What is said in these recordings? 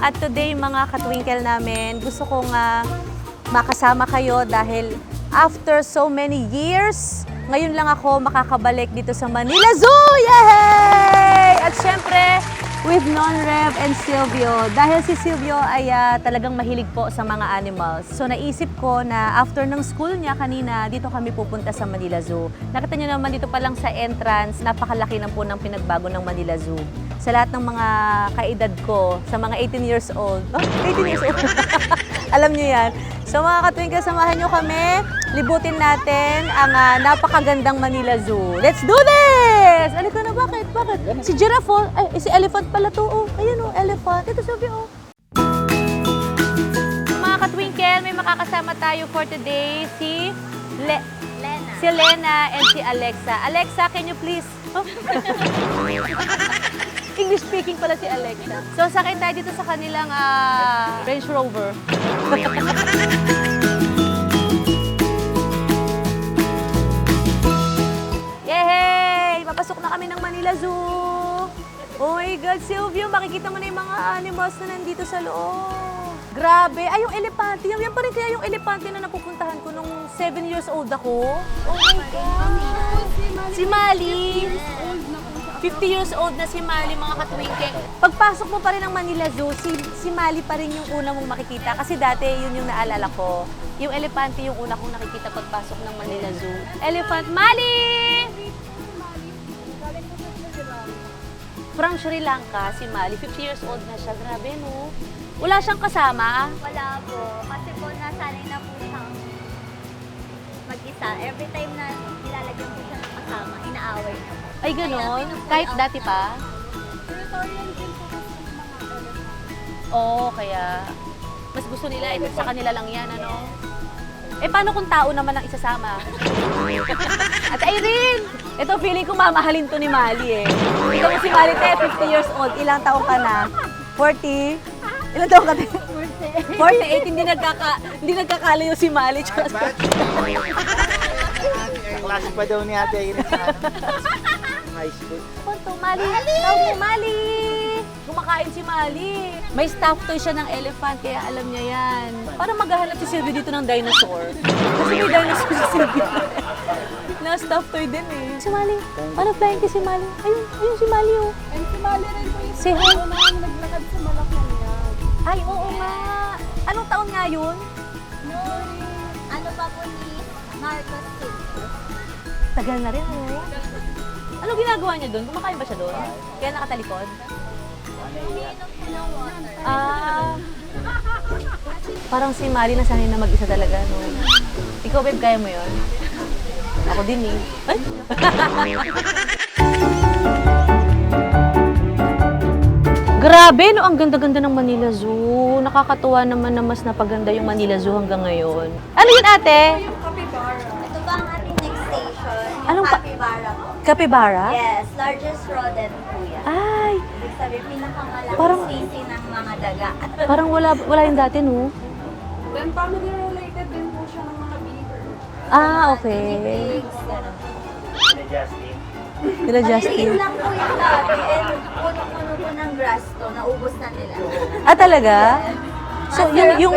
at today mga katwinkle namin, gusto kong ah, makasama kayo dahil after so many years, ngayon lang ako makakabalik dito sa Manila Zoo! Yay! At syempre, with Non-Rev and Silvio. Dahil si Silvio ay ah, talagang mahilig po sa mga animals. So naisip ko na after ng school niya kanina, dito kami pupunta sa Manila Zoo. Nakita niyo naman dito pa lang sa entrance, napakalaki na po ng pinagbago ng Manila Zoo. Sa lahat ng mga kaedad ko, sa mga 18 years old. Oh, 18 years old. Alam niyo yan. So mga katwinkle, samahan niyo kami. Libutin natin ang ah, napakagandang Manila Zoo. Let's do this! Ano ka na, bakit? Bakit? Si giraffe, oh. Ay, eh, si elephant pala to, oh. Ayun, oh, elephant. Ito, sabi, oh. Mga katwinkle, may makakasama tayo for today. Si Le- Lena. si Lena and si Alexa. Alexa, can you please? Oh. English speaking pala si Alexa. So, sakay tayo dito sa kanilang ah, Range Rover. Yay! Papasok na kami ng Manila Zoo. Oh my God, Silvio, makikita mo na yung mga animals na nandito sa loob. Grabe. Ay, yung elepante. Yan, yan pa rin kaya yung elepante na napupuntahan ko nung 7 years old ako. Oh my God. Si Mali. 50 years old na si Mali, mga katwingke. Pagpasok mo pa rin ng Manila Zoo, si, si Mali pa rin yung una mong makikita. Kasi dati, yun yung naalala ko. Yung elepante yung una kong nakikita pagpasok ng Manila Zoo. Elephant, Mali! From Sri Lanka, si Mali. 50 years old na siya. Grabe, no? Wala siyang kasama. Wala po. Kasi po nasanay na po siyang mag-isa. Every time na nilalagyan po siya ng kasama, inaaway na po. Ay, ganon. Kahit dati pa. Oo, kaya mas gusto nila ito sa kanila lang yan, ano? Eh, paano kung tao naman ang isasama? At Irene! Ito, feeling ko mamahalin to ni Mali eh. Ito mo si Mali, te, 50 years old. Ilang taong ka na? 40? Ilang taong ka, te? 48. Hindi nagkaka, hindi nagkakalayo si Mali. tsaka si- Klase pa daw ni Ate Irene sa ano, high school. Punto, Mali! Tawag mo, Mali! Kumakain si Mali. May staff toy siya ng elephant, kaya alam niya yan. Para maghahanap si Sylvie dito ng dinosaur. Kasi may dinosaur si Sylvie. na staff toy din eh. Si Mali. Paano flying kay si Mali? Ayun, ayun si Mali oh. And si Mali rin po yung Si Han. unang naglakad sa Malacanang. Ay, oo nga. Anong taon nga yun? Noon, ano pa po ni Marcos Silvio. Tagal na rin oh. Ano ginagawa niya doon? Kumakain ba siya doon? Kaya nakatalikod? Ah. Parang si Mali nasanay na mag-isa talaga, no? Ikaw, babe, kaya mo yon? Ako din eh. Grabe, no? Ang ganda-ganda ng Manila Zoo. Nakakatuwa naman na mas napaganda yung Manila Zoo hanggang ngayon. Ano yun, ate? Capybara? Yes, largest rodent po yan. Ay, Ibig sabihin, pinakamalaking Parang- sisi ng mga daga. parang wala, wala yung dati, no? Then family related din po siya ng mga beaver. Ah, okay. Pigs, gano'n. Ni Justin. Nila Maliit Justin. lang po yung dati and puno-puno po ng grass to, naubos na nila. Ah, talaga? So, Master yung, yung,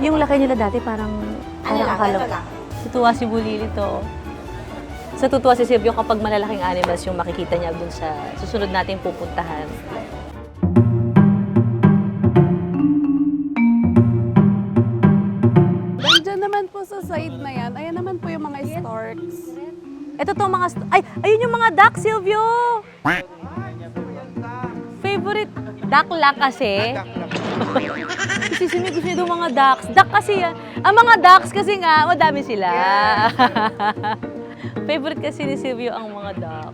yung laki nila dati parang, Ano parang lang, akala ito lang. Tutuwa si Bulili to. Sa tutuwa si Silvio kapag malalaking animals yung makikita niya dun sa susunod natin pupuntahan. Dyan naman po sa side na yan, ayan naman po yung mga storks. Ito to mga... st- Ay, ayun yung mga duck, Silvio! Favorite duck lang kasi. kasi si May gusto niya daw mga ducks. Duck kasi yan. Ang mga ducks kasi nga, madami sila. Favorite kasi ni Silvio ang mga duck.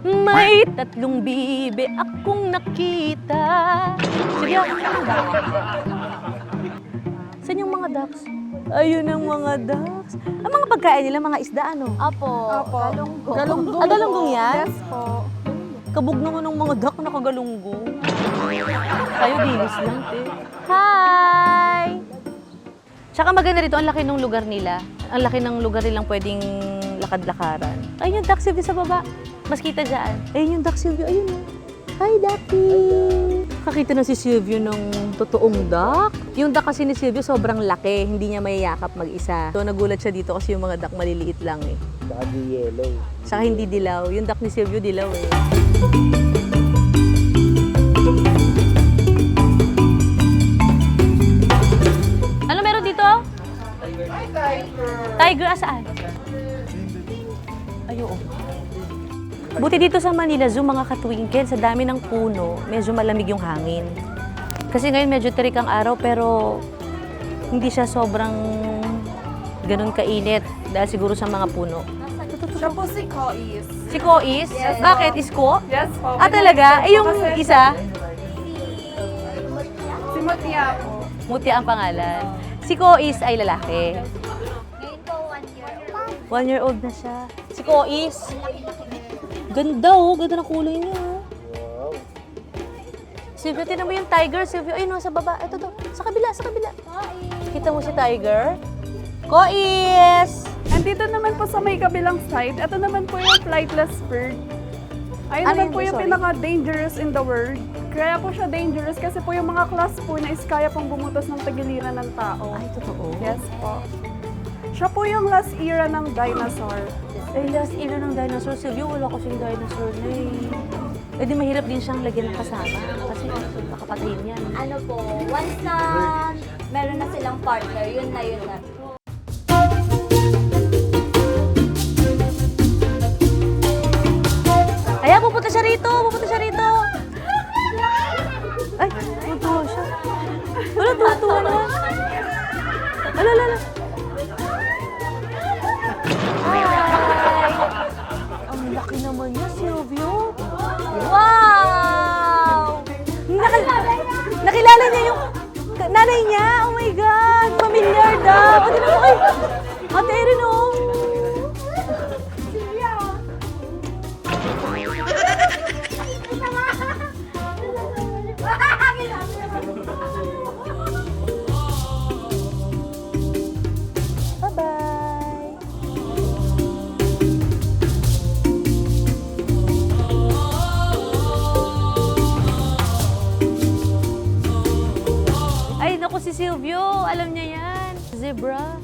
May tatlong bibe akong nakita. Silvio, yung duck? Saan yung mga ducks? Ayun ang mga ducks. Ang mga pagkain nila, mga isda, ano? Apo, Opo. galunggo. Galunggong Ah, galunggong yan? Yes po. Kabog naman ng mga duck nakagalunggo. Tayo dilis lang, te. Hi! Tsaka maganda rito, ang laki ng lugar nila. Ang laki ng lugar nilang pwedeng lakad-lakaran. Ayun yung duck Silvio sa baba. Mas kita dyan. Ayun yung duck Silvio. Ayun oh. Hi, Ducky! Kakita na si Silvio ng totoong duck. Yung duck kasi ni Silvio sobrang laki, hindi niya mayayakap mag-isa. So nagulat siya dito kasi yung mga duck maliliit lang eh. Baka di yellow. Saka hindi dilaw. Yung duck ni Silvio dilaw eh. Ano meron dito? Tiger. asaan? Ay, oo. Buti dito sa Manila Zoo, mga katwinkle, sa dami ng puno, medyo malamig yung hangin. Kasi ngayon medyo terik ang araw, pero hindi siya sobrang ganun kainit dahil siguro sa mga puno. Siya po si Kois. Si Ko is? Bakit? Isko? Yes po. Ah, talaga? Eh, yung isa, Si Matia po. Muti ang pangalan. Si Ko is ay lalaki. One year old na siya. Si Ko is, ganda oh. Ganda ng kulay niya. oh. Wow. Silvio, tinan mo yung tiger. Silvio, ayun oh, sa baba. Ito to. Sa kabila, sa kabila. Kita mo si tiger? Ko is! Andito naman po sa may kabilang side, ito naman po yung flightless bird. Ayun Ano naman yun? po yung Sorry. pinaka-dangerous in the world. Kaya po siya dangerous kasi po yung mga class po na is kaya pong bumutas ng tagiliran ng tao. Ay, totoo. Yes po. Siya po yung last era ng dinosaur. Ay, last era ng dinosaur. Silvio, wala kasing dinosaur na eh. Eh di mahirap din siyang lagyan ng kasama. Kasi makapatayin yan. Ano po, once na meron na silang partner, yun na yun na. Nakilala niya yung nanay niya. Oh my God! Familiar daw. Tinan mo, ay! Ate Erin, oh! Silvio. Alam niya yan. Zebra.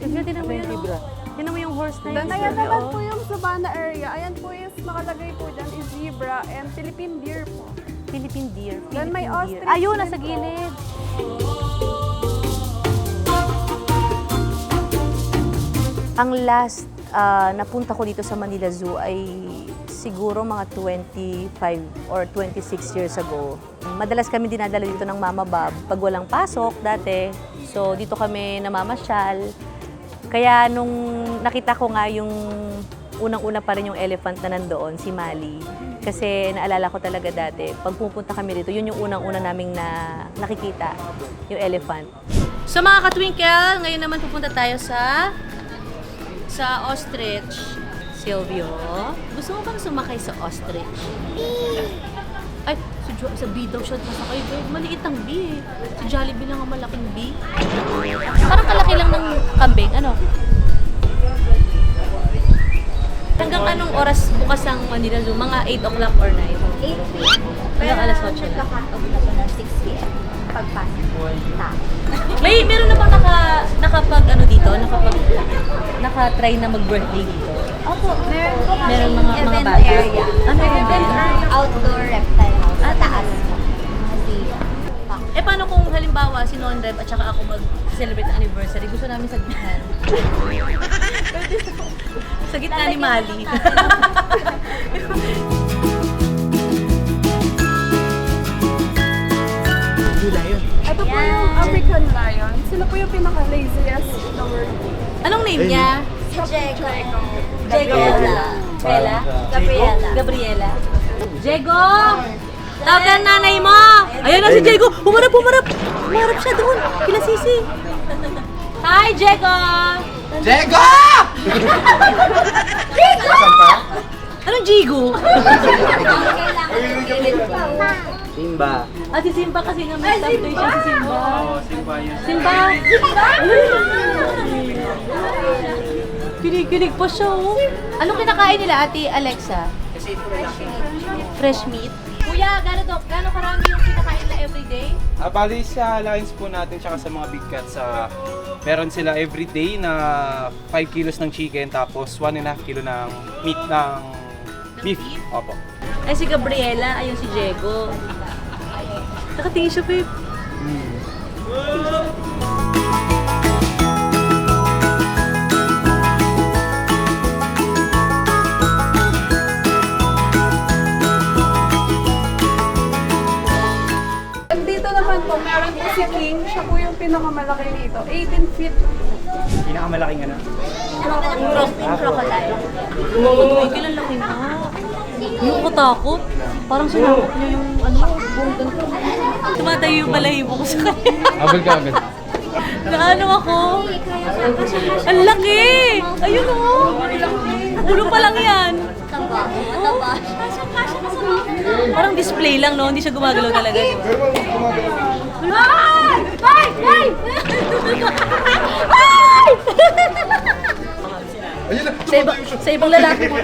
Silvio, tinan mo yun. Zebra. Tinan mo yung horse na yun. Ayan Silvio, naman oh. po yung savannah area. Ayan po is nakalagay po dyan is zebra and Philippine deer po. Philippine deer. Then may Philippine deer. ostrich Ayun, din nasa po. gilid. Ang last ah, napunta ko dito sa Manila Zoo ay siguro mga 25 or 26 years ago. Madalas kami dinadala dito ng Mama Bob pag walang pasok dati. So dito kami namamasyal. Kaya nung nakita ko nga yung unang-una pa rin yung elephant na nandoon, si Mali. Kasi naalala ko talaga dati, pag pupunta kami dito, yun yung unang-una naming na nakikita, yung elephant. So mga katwinkle, ngayon naman pupunta tayo sa sa ostrich. Silvio, gusto mo bang sumakay sa ostrich? Ay, si jo- sa bee daw siya sasakay. Pero maliit ang bee eh. Si Jollibee lang ang malaking bee. Parang kalaki lang ng kambing. Ano? Hanggang anong oras bukas ang Manila Zoo? Mga 8 o'clock or 9? 8 p.m. Hanggang alas 8 na. nagka-cut-off na po ng 6 p.m. Pagpasok po. Ta. May meron na bang naka, nakapag ano dito? Nakapag, naka-try na mag-birthday dito? Opo, meron po kami Meron mga- mga event bata. area. Ano yung event area? Outdoor reptile house. Sa taas po. Museum. Eh paano kung halimbawa si Non-Rev at saka ako mag-celebrate ng anniversary, gusto namin sa gitna. sa gitna ni Mali. Ito po yung African lion. Sila po yung pinaka-laziest in the world. Anong name niya? Si Jego. Gabriela. Gabriela. Gabriela. Jego! Tawagan nanay mo! Ayan na si Jego! Humarap, humarap! Humarap siya doon! Kila Sisi! Hi, Jego! Jego! Pa? Anong Jigo? Simba. Ah, si Simba kasi nga may stop day siya si Simba. Simba yun. Simba! Kinig-kinig pa siya, oh. Anong kinakain nila, Ate Alexa? Fresh meat. Fresh meat? Kuya, gano'n to? Gano'n karami yung day? Ah, bali sa lines po natin tsaka sa mga big cats, ah, meron sila every day na 5 kilos ng chicken tapos 1.5 kilo ng meat ng beef. Opo. Ay, si Gabriela. Ayun si Diego. Nakatingin siya, babe. At naman po, meron po si King. Siya po yung pinakamalaki dito. 18 feet. Pinakamalaking ano? Crossing crocodile. Uy, kailan laki na? Yung katakot. Parang sinakot niya yung ano, buong ganito. Tumatayo yung balahibo ko sa kanya. Abal ka agad. Naano ako? Ang laki! Ayun o! Ulo pa lang yan. Taba. Mataba. Parang display lang, no? Hindi siya gumagalaw talaga. Ay! Ay! Ay! Ay! Sa, iba, sa ibang lalaki mo.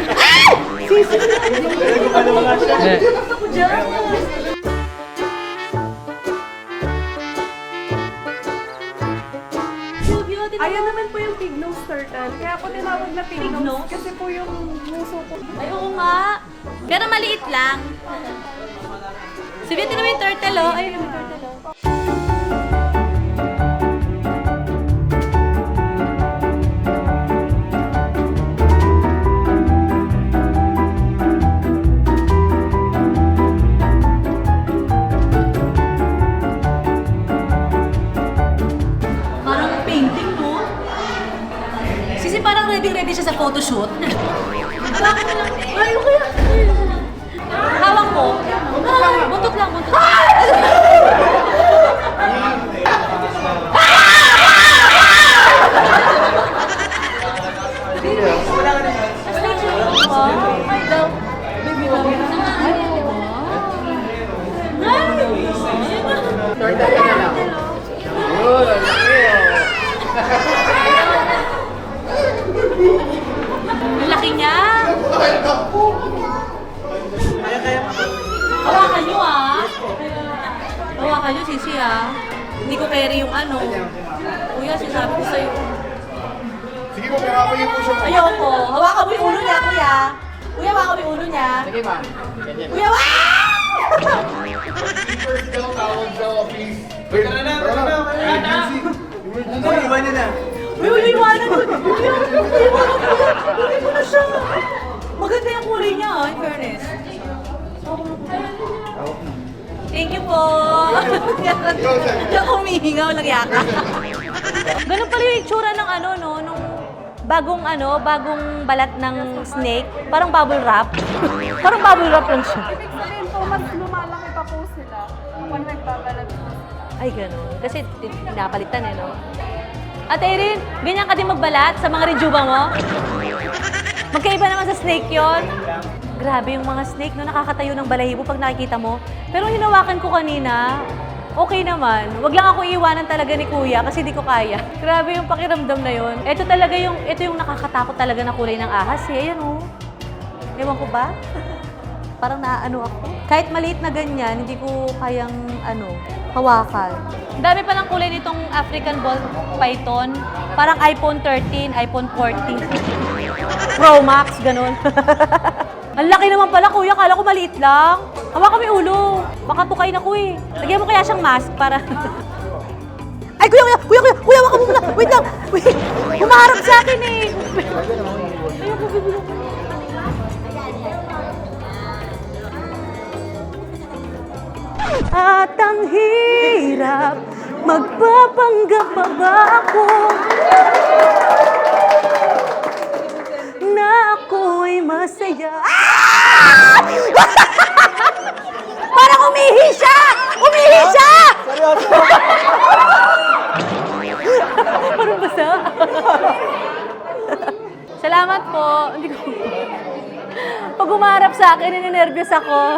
So beautiful. Ayan naman po yung pig nose turtle. Kaya po tinawag na pig, Pig nose. nose? Kasi po yung muso po. Ay, oo nga. Pero maliit lang. Beauty naman yung turtle, oh. Ay, yung turtle, oh. Parang painting, no? Sisi parang ready-ready siya sa photoshoot. Mo lang. Ay, okay. Uy, uy, iwanan mo. Kuya, kuya mo na siya. Maganda yung kulay niya, ah, in fairness. Thank you po. Diyan humihinga, walang yaka. Ganun pala yung itsura ng ano, no, nung bagong ano, bagong balat ng snake. Parang bubble wrap. Parang bubble wrap lang siya. Ibig sabihin po, mas lumalaki pa po sila kapag nagbabalat po. Ay, ganun. Kasi pinapalitan eh, no? At Erin, ganyan ka din magbalat sa mga rejuba mo? Magkaiba naman sa snake yon. Grabe yung mga snake, no? Nakakatayo ng balahibo pag nakikita mo. Pero hinawakan ko kanina, okay naman. Wag lang ako iiwanan talaga ni kuya kasi di ko kaya. Grabe yung pakiramdam na yon. Ito talaga yung, ito yung nakakatakot talaga na kulay ng ahas eh. Ayan oh. Ewan ko ba? Parang naaano ako. Kahit maliit na ganyan, hindi ko kayang ano, hawakan. Ang dami pa ng kulay nitong African ball python. Parang iPhone 13, iPhone 14. Pro Max, ganun. Ang laki naman pala, kuya. Kala ko maliit lang. Hawakan mo yung ulo. Baka tukayin ako eh. Lagyan mo kaya siyang mask para... Ay, kuya, kuya, kuya, kuya, kuya, hawakan mo muna. Wait lang. Wait. Humaharap sa akin eh. Ayoko, bibili ko. At ang hirap, magpapanggap pa ba ako na ako'y masaya? Ah! Parang umihi siya! Umihi siya! Parang basa. Salamat po. Hindi ko... Pag umarap sa akin, ninenervyos ako.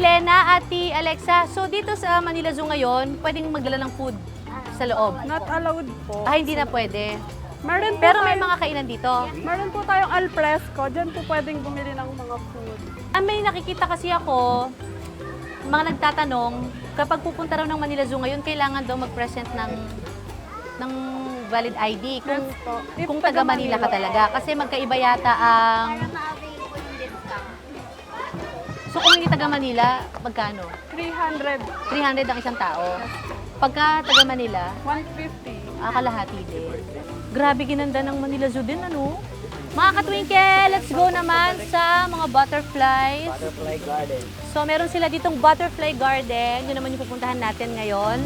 Ate Lena, Ate Alexa, so dito sa Manila Zoo ngayon, pwedeng magdala ng food sa loob. Not allowed po. Ah, hindi na pwede. Meron po Pero may tayong- mga kainan dito. Meron po tayong alfresco. Diyan po pwedeng bumili ng mga food. Ah, may nakikita kasi ako, mga nagtatanong, kapag pupunta raw ng Manila Zoo ngayon, kailangan daw mag-present ng ng valid ID kung, Yes po. If kung taga Manila ka talaga. Kasi magkaiba yata ang... So kung hindi taga Manila, magkano? 300, 300 ang isang tao. Pagka taga Manila, 150. ah, kalahati din. Grabe ginanda ng Manila Zoo din, ano? Mga katwinkle, let's go naman sa mga butterflies. Butterfly Garden. So, meron sila ditong butterfly garden. Yun naman yung pupuntahan natin ngayon.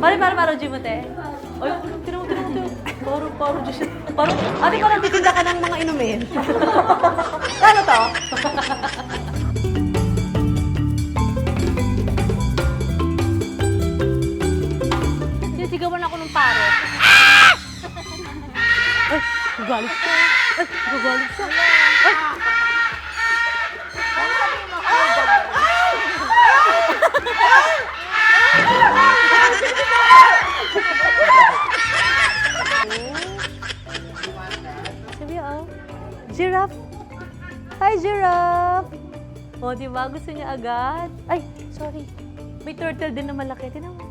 Pare paro paro G mo te. Oy, tinong tinong tinong. Paro paro siya. Paro. Ate ko nagtitinda ka ng mga inumin. ano to? Sinisigawan ako ng paro. Ay, gagalit siya. Ay, gagalit siya. Ay, Sabi oh. Giraffe. Hi, giraffe. O, di ba? Gusto niya agad. Ay, sorry. May turtle din na malaki. Tinan mo.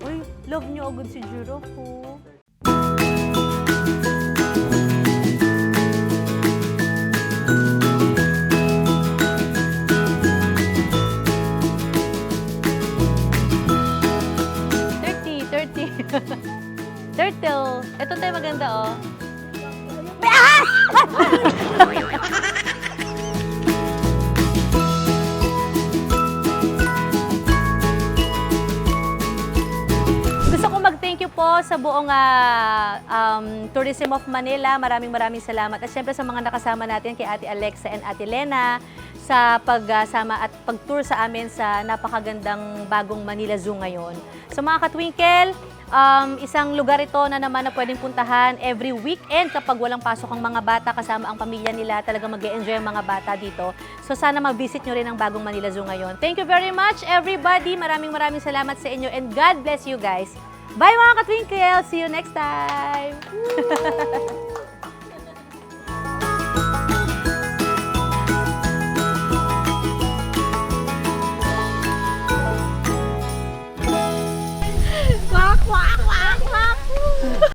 Uy, love niyo agad si giraffe, oh. Ah, um, Tourism of Manila. Maraming maraming salamat. At syempre sa mga nakasama natin kay Ate Alexa and Ate Lena sa pagsama at pag-tour sa amin sa napakagandang bagong Manila Zoo ngayon. So mga katwinkle, um, isang lugar ito na naman na pwedeng puntahan every weekend kapag walang pasok ang mga bata kasama ang pamilya nila. Talaga mag enjoy ang mga bata dito. So sana mag-visit nyo rin ang bagong Manila Zoo ngayon. Thank you very much everybody. Maraming maraming salamat sa inyo and God bless you guys. Bye mga katwinkle! See you next time!